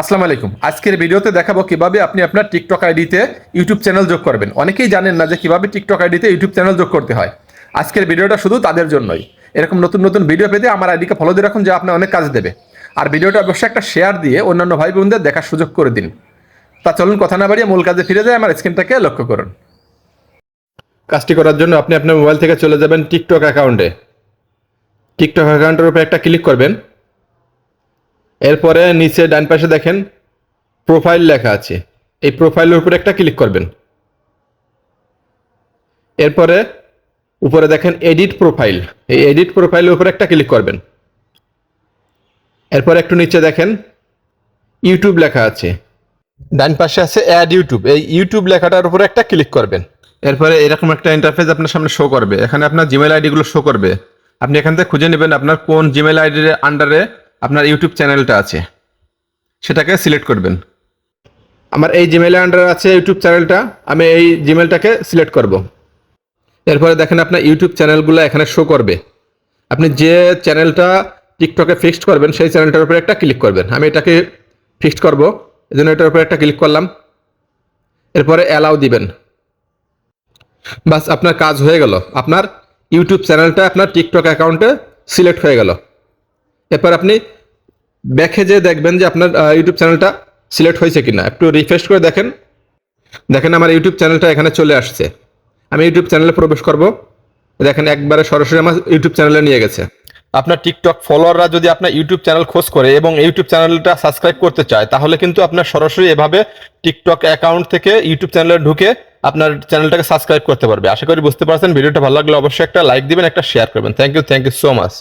আসসালামু আলাইকুম। আজকের ভিডিওতে দেখাবো কীভাবে আপনি আপনার টিকটক আইডিতে ইউটিউব চ্যানেল যোগ করবেন। অনেকেই জানেন না যে কীভাবে টিকটক আইডিতে ইউটিউব চ্যানেল যোগ করতে হয়। আজকের ভিডিওটা শুধু তাদের জন্যই। এরকম নতুন নতুন ভিডিও পেতে আমার আইডিকে ফলো দিয়ে রাখুন, যে আপনার অনেক কাজ দেবে। আর ভিডিওটা অবশ্যই একটা শেয়ার দিয়ে অন্যান্য ভাই বোনদের দেখার সুযোগ করে দিন। তা চলুন কথা না বাড়িয়ে মূল কাজে ফিরে যায় আমার স্ক্রিনটাকে লক্ষ্য করুন। কাজটি করার জন্য আপনি আপনার মোবাইল থেকে চলে যাবেন টিকটক অ্যাকাউন্টে টিকটক অ্যাকাউন্টের উপর একটা ক্লিক করবেন। এরপরে নিচে ডান পাশে দেখেন প্রোফাইল লেখা আছে। এই প্রোফাইলের উপরে একটা ক্লিক করবেন। এরপরে উপরে দেখেন এডিট প্রোফাইল এই এডিট প্রোফাইলের উপরে একটা ক্লিক করবেন। এরপর একটু নিচে দেখেন ইউটিউব লেখা আছে। ডান পাশে আছে অ্যাড ইউটিউব এই ইউটিউব লেখাটার উপরে একটা ক্লিক করবেন। এরপরে এরকম একটা ইন্টারফেস আপনার সামনে শো করবে। এখানে আপনার জিমেল আইডিগুলো শো করবে। আপনি এখান থেকে খুঁজে নেবেন আপনার কোন জিমেল আইডির আন্ডারে ইউটিউব চ্যানেলটা আছে। সেটাকে সিলেক্ট করবেন। আমার এই জিমেলের আন্ডারে আছে, ইউটিউব চ্যানেলটা। আমি এই জিমেলটাকে সিলেক্ট করব। এরপরে দেখেন আপনার ইউটিউব চ্যানেলগুলো এখানে শো করবে। আপনি যে চ্যানেলটা টিকটকে ফিক্সড করবেন, সেই চ্যানেলটার উপরে একটা ক্লিক করবেন। আমি এটাকে ফিক্সড করব এই জন্য এটার উপরে একটা ক্লিক করলাম। এরপরে অ্যালাউ দিবেন। বাস, আপনার কাজ হয়ে গেল। আপনার ইউটিউব চ্যানেলটা আপনার টিকটক অ্যাকাউন্টে সিলেক্ট হয়ে গেল। এরপর আপনি ব্যাকে যে দেখবেন যে আপনার ইউটিউব চ্যানেলটা সিলেক্ট হয়েছে কিনা। একটু রিফ্রেশ করে দেখেন। দেখেন আমার ইউটিউব চ্যানেলটা এখানে চলে আসছে। আমি ইউটিউব চ্যানেলে প্রবেশ করব। দেখেন একবারে সরাসরি আমার ইউটিউব চ্যানেলে নিয়ে গেছে। আপনার টিকটক ফলোয়াররা যদি আপনার ইউটিউব চ্যানেল খোঁজ করে এবং ইউটিউব চ্যানেলটা সাবস্ক্রাইব করতে চায়, তাহলে কিন্তু আপনার সরাসরি এভাবে টিকটক অ্যাকাউন্ট থেকে ইউটিউব চ্যানেলে ঢুকে আপনার চ্যানেলটাকে সাবস্ক্রাইব করতে পারবে। আশা করি বুঝতে পারছেন। ভিডিওটা ভালো লাগলে অবশ্যই একটা লাইক দিবেন, একটা শেয়ার করবেন। Thank you thank you so much